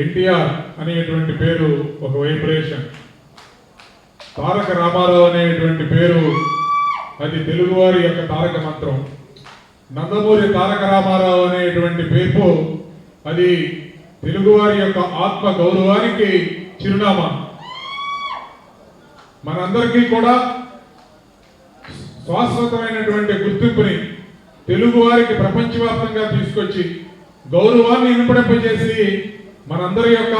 ఎన్టీఆర్ అనేటువంటి పేరు ఒక వైబ్రేషన్. తారక రామారావు అనేటువంటి పేరు అది తెలుగువారి యొక్క తారక మంత్రం. నందమూరి తారక రామారావు అనేటువంటి పేరు అది తెలుగువారి యొక్క ఆత్మ గౌరవానికి చిరునామా. మనందరికీ కూడా శాశ్వతమైనటువంటి గుర్తింపుని తెలుగువారికి ప్రపంచవ్యాప్తంగా తీసుకొచ్చి గౌరవాన్ని ఇనుపడింపజేసి మనందరి యొక్క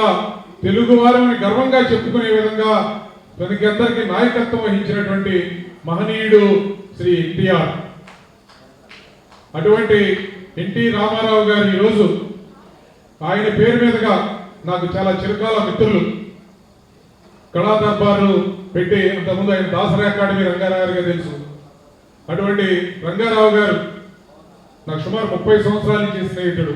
తెలుగు వారిని గర్వంగా చెప్పుకునే విధంగా ప్రతికందరికీ నాయకత్వం వహించినటువంటి మహనీయుడు శ్రీ ఎన్టీఆర్. అటువంటి ఎన్టీ రామారావు గారు ఈరోజు ఆయన పేరు మీదుగా నాకు చాలా చిరకాల మిత్రులు. కళా దర్బారు పెట్టి అంతకుముందు ఆయన దాసరా అకాడమీ రంగారావు గారికి తెలుసు. అటువంటి రంగారావు గారు నాకు సుమారు ముప్పై సంవత్సరాల నుంచి స్నేహితుడు.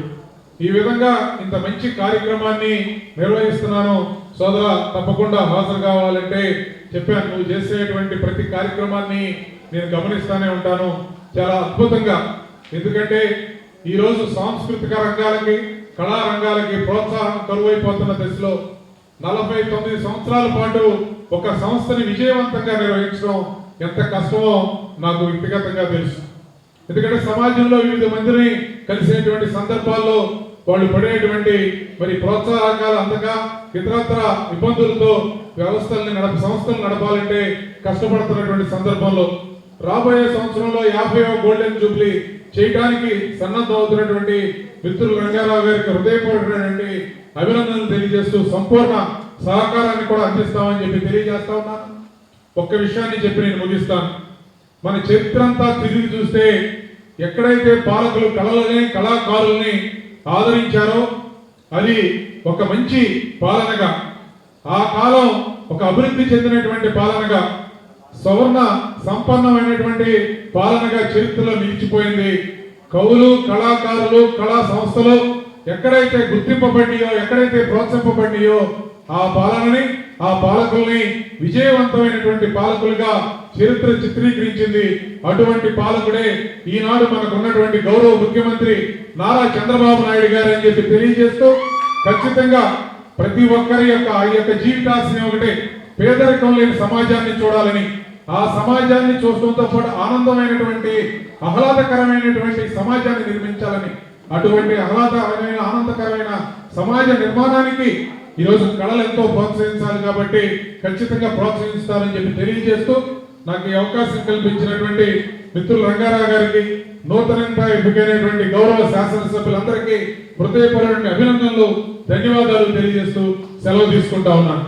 ఈ విధంగా ఇంత మంచి కార్యక్రమాన్ని నిర్వహిస్తున్నాను. సోదర తప్పకుండా హాజరు కావాలంటే చెప్పాను. నువ్వు చేసేటువంటి ప్రతి కార్యక్రమాన్ని నేను గమనిస్తూనే ఉంటాను. చాలా అద్భుతంగా. ఎందుకంటే ఈరోజు సాంస్కృతిక రంగాలకి కళా రంగాలకి ప్రోత్సాహం కరువైపోతున్న దశలో నలభై తొమ్మిది సంవత్సరాల పాటు ఒక సంస్థని విజయవంతంగా నిర్వహించడం ఎంత కష్టమో నాకు వ్యక్తిగతంగా తెలుసు. ఎందుకంటే సమాజంలో వివిధ మందిని కలిసేటువంటి సందర్భాల్లో వాళ్ళు పడేటువంటి మరి ప్రోత్సాహకాలు అందక ఇతరత్ర ఇబ్బందులతో వ్యవస్థల్ని నడప సంస్థలు నడపాలంటే కష్టపడుతున్నటువంటి సందర్భంలో రాబోయే సంవత్సరంలో యాభై గోల్డెన్ జూబ్లీ చేయడానికి సన్నద్ధం అవుతున్నటువంటి మిత్రులు రంగారావు గారికి హృదయపూర్వకమైనటువంటి అభినందనలు తెలియజేస్తూ సంపూర్ణ సహకారాన్ని కూడా అందిస్తామని చెప్పి తెలియజేస్తా ఉన్నాను. ఒక్క విషయాన్ని చెప్పి నేను ముగిస్తాను. మన చరిత్ర అంతా తిరిగి చూస్తే ఎక్కడైతే పాలకులు కళలని కళాకారుల్ని ఆదరించారో అది ఒక మంచి పాలనగా. ఆ కాలం ఒక అభివృద్ధి చెందినటువంటి పాలనగా. సవర్ణ సంపన్నమైనటువంటి పాలనగా చరిత్రలో నిలిచిపోయింది. కవులు కళాకారులు కళా సంస్థలు ఎక్కడైతే గుర్తింపబడియో ఎక్కడైతే ప్రోత్సహింపబడియో ఆ పాలనని ఆ పాలకుల్ని విజయవంతమైనటువంటి పాలకులుగా చరిత్ర చిత్రీకరించింది అటువంటి పాలకుడే ఈనాడు మనకు ఉన్నటువంటి గౌరవ ముఖ్యమంత్రి నారా చంద్రబాబు నాయుడు గారు అని చెప్పి తెలియజేస్తూ ఖచ్చితంగా ప్రతి ఒక్కరి యొక్క ఆ యొక్క జీవితాశయం ఒకటే. పేదరికం లేని సమాజాన్ని చూడాలని ఆ సమాజాన్ని చూడటంతో పాటు ఆనందమైనటువంటి ఆహ్లాదకరమైనటువంటి సమాజాన్ని నిర్మించాలని అటువంటి ఆహ్లాదకరమైన ఆనందకరమైన సమాజ నిర్మాణానికి ఈరోజు కళలు ఎంతో ప్రోత్సహించాలి కాబట్టి ఖచ్చితంగా ప్రోత్సహిస్తారని చెప్పి తెలియజేస్తూ నాకు ఈ అవకాశం కల్పించినటువంటి మిత్రులు రంగారావు గారికి నూతనంగా ఎంపికైనటువంటి గౌరవ శాసనసభ్యులందరికీ హృదయపరమైన అభినందనలు ధన్యవాదాలు తెలియజేస్తూ సెలవు తీసుకుంటా ఉన్నాను.